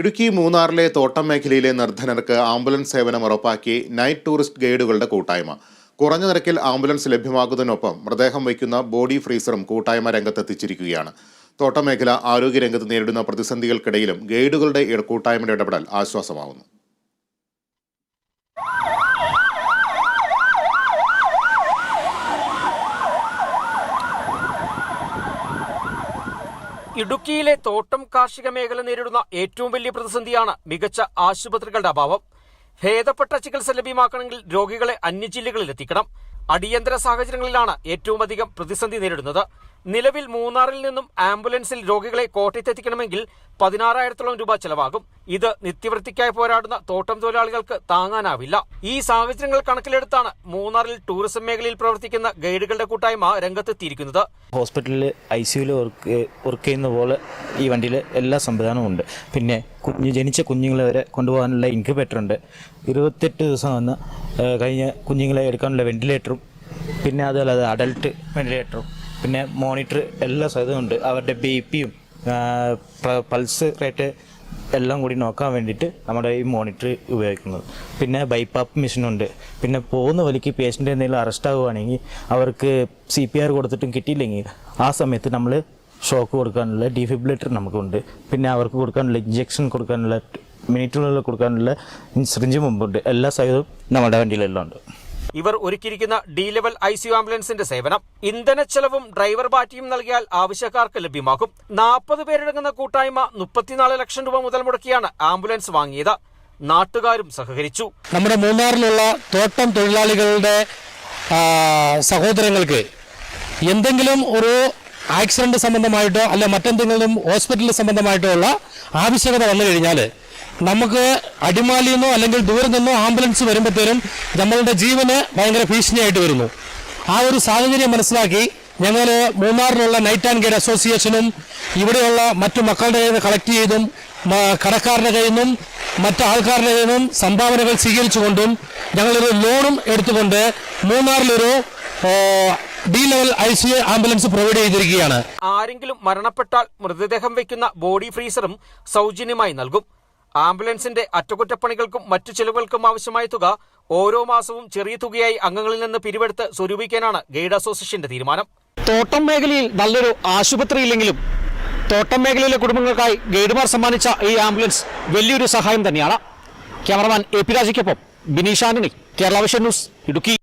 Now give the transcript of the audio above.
ഇടുക്കി മൂന്നാറിലെ തോട്ടം മേഖലയിലെ നിർദ്ധനർക്ക് ആംബുലൻസ് സേവനം ഉറപ്പാക്കി നൈറ്റ് ടൂറിസ്റ്റ് ഗൈഡുകളുടെ കൂട്ടായ്മ. കുറഞ്ഞ നിരക്കിൽ ആംബുലൻസ് ലഭ്യമാകുന്നതിനൊപ്പം മൃതദേഹം വയ്ക്കുന്ന ബോഡി ഫ്രീസറും കൂട്ടായ്മ രംഗത്തെത്തിച്ചിരിക്കുകയാണ്. തോട്ടം മേഖല ആരോഗ്യരംഗത്ത് നേരിടുന്ന പ്രതിസന്ധികൾക്കിടയിലും ഗൈഡുകളുടെ കൂട്ടായ്മയുടെ ഇടപെടൽ ആശ്വാസമാവുന്നു. ഇടുക്കിയിലെ തോട്ടം കാർഷിക മേഖല നേരിടുന്ന ഏറ്റവും വലിയ പ്രതിസന്ധിയാണ് മികച്ച ആശുപത്രികളുടെ അഭാവം. ഭേദപ്പെട്ട ചികിത്സ ലഭ്യമാക്കണമെങ്കിൽ രോഗികളെ അന്യജില്ലകളിൽ എത്തിക്കണം അടിയന്തര സാഹചര്യങ്ങളിലാണ് ഏറ്റവും അധികം പ്രതിസന്ധി നേരിടുന്നത്. നിലവിൽ മൂന്നാറിൽ നിന്നും ആംബുലൻസിൽ രോഗികളെ കോട്ടയത്തെത്തിക്കണമെങ്കിൽ പതിനാറായിരത്തോളം രൂപ ചെലവാകും. ഇത് നിത്യവൃത്തിക്കായി പോരാടുന്ന തോട്ടം തൊഴിലാളികൾക്ക് താങ്ങാനാവില്ല. ഈ സാഹചര്യങ്ങൾ കണക്കിലെടുത്താണ് മൂന്നാറിൽ ടൂറിസം മേഖലയിൽ പ്രവർത്തിക്കുന്ന ഗൈഡുകളുടെ കൂട്ടായ്മ രംഗത്തെത്തിയിരിക്കുന്നത്. ഹോസ്പിറ്റലിൽ ഐ സിയുയിൽ വർക്ക് വർക്ക് ചെയ്യുന്ന പോലെ ഈ വണ്ടിയിൽ എല്ലാ സംവിധാനവും ഉണ്ട്. പിന്നെ കുഞ്ഞ് ജനിച്ച കുഞ്ഞുങ്ങളെ വരെ കൊണ്ടുപോകാനുള്ള ഇൻക്യുബേറ്റർ ഉണ്ട്. ഇരുപത്തെട്ട് ദിവസം വന്ന് കഴിഞ്ഞ കുഞ്ഞുങ്ങളെ എടുക്കാനുള്ള വെന്റിലേറ്ററും പിന്നെ അതുപോലെ അത് അഡൽട്ട് വെന്റിലേറ്ററും പിന്നെ മോണിറ്റർ എല്ലാ സഹിതവും ഉണ്ട്. അവരുടെ ബി പിയും പൾസ് റേറ്റ് എല്ലാം കൂടി നോക്കാൻ വേണ്ടിയിട്ട് നമ്മുടെ ഈ മോണിറ്റർ ഉപയോഗിക്കുന്നത്. പിന്നെ ബൈപ്പാപ്പ് മെഷീനുണ്ട് പിന്നെ പോകുന്ന വലിക്ക് പേഷ്യന്റ് എന്തെങ്കിലും അറസ്റ്റ് ആകുവാണെങ്കിൽ അവർക്ക് സി പി ആർ കൊടുത്തിട്ടും കിട്ടിയില്ലെങ്കിൽ ആ സമയത്ത് നമ്മൾ ഷോക്ക് കൊടുക്കാനുള്ള ഡിഫിബിലേറ്റർ നമുക്കുണ്ട്. പിന്നെ അവർക്ക് കൊടുക്കാനുള്ള ഇഞ്ചെക്ഷൻ കൊടുക്കാനുള്ള മിനിറ്റുകളിൽ കൊടുക്കാനുള്ള സിറിഞ്ച് മുമ്പുണ്ട്. എല്ലാ സൈഡും നമ്മുടെ വണ്ടിയിലെല്ലാം ഉണ്ട്. ഇവർ ഒരുക്കിയിരിക്കുന്ന ഡി ലെവൽ ഐ സി ആംബുലൻസിന്റെ സേവനം. ഇന്ധനച്ചെലവും ഡ്രൈവർ ബാറ്റിയും നൽകിയാൽ ആവശ്യക്കാർക്ക് ലഭ്യമാകും. നാൽപ്പത് പേരടങ്ങുന്ന കൂട്ടായ്മ മുപ്പത്തിനാല് ലക്ഷം രൂപ മുതൽ മുടക്കിയാണ് ആംബുലൻസ് വാങ്ങിയത്. നാട്ടുകാരും സഹകരിച്ചു. നമ്മുടെ മൂന്നാറിലുള്ള തോട്ടം തൊഴിലാളികളുടെ സഹോദരങ്ങൾക്ക് എന്തെങ്കിലും ഒരു ആക്സിഡന്റ് സംബന്ധമായിട്ടോ അല്ലെ മറ്റെന്തെങ്കിലും ഹോസ്പിറ്റൽ സംബന്ധമായിട്ടോ ഉള്ള ആവശ്യകത വന്നു കഴിഞ്ഞാൽ നമുക്ക് അടിമാലിയിൽ നിന്നോ അല്ലെങ്കിൽ ദൂരെ നിന്നോ ആംബുലൻസ് വരുമ്പോഴത്തേനും നമ്മളുടെ ജീവന് ഭയങ്കര ഭീഷണിയായിട്ട് വരുന്നു. ആ ഒരു സാഹചര്യം മനസ്സിലാക്കി ഞങ്ങൾ മൂന്നാറിലുള്ള നൈറ്റ് ആൻഡ് ഗൈഡ് അസോസിയേഷനും ഇവിടെയുള്ള മറ്റു മക്കളുടെ കയ്യിൽ കളക്ട് ചെയ്തും കടക്കാരുടെ കയ്യിൽ നിന്നും മറ്റു ആൾക്കാരുടെ കയ്യിൽ നിന്നും സംഭാവനകൾ സ്വീകരിച്ചുകൊണ്ടും ഞങ്ങളൊരു ലോണും എടുത്തുകൊണ്ട് മൂന്നാറിലൊരു D level I C ambulance provide ചെയ്തിരിക്കുകയാണ്. ആരെങ്കിലും മരണപ്പെട്ടാൽ മൃതദേഹം വയ്ക്കുന്ന ബോഡി ഫ്രീസറും സൗജന്യമായി നൽകും. ആംബുലൻസിന്റെ അറ്റകുറ്റപ്പണികൾക്കും മറ്റു ചെലവുകൾക്കും ആവശ്യമായ തുക ഓരോ മാസവും ചെറിയ തുകയായി അംഗങ്ങളിൽ നിന്ന് പിരിവെടുത്ത് സ്വരൂപിക്കാനാണ് ഗൈഡ് അസോസിയേഷന്റെ തീരുമാനം. തോട്ടം മേഖലയിൽ നല്ലൊരു ആശുപത്രി ഇല്ലെങ്കിലും തോട്ടം മേഖലയിലെ കുടുംബങ്ങൾക്കായി ഗൈഡുമാർ സമ്മാനിച്ച ഈ ആംബുലൻസ് വലിയൊരു സഹായം തന്നെയാണ്. Cameraman A P രാജയ്ക്കൊപ്പം Bineesh Antony Kerala vision news Idukki.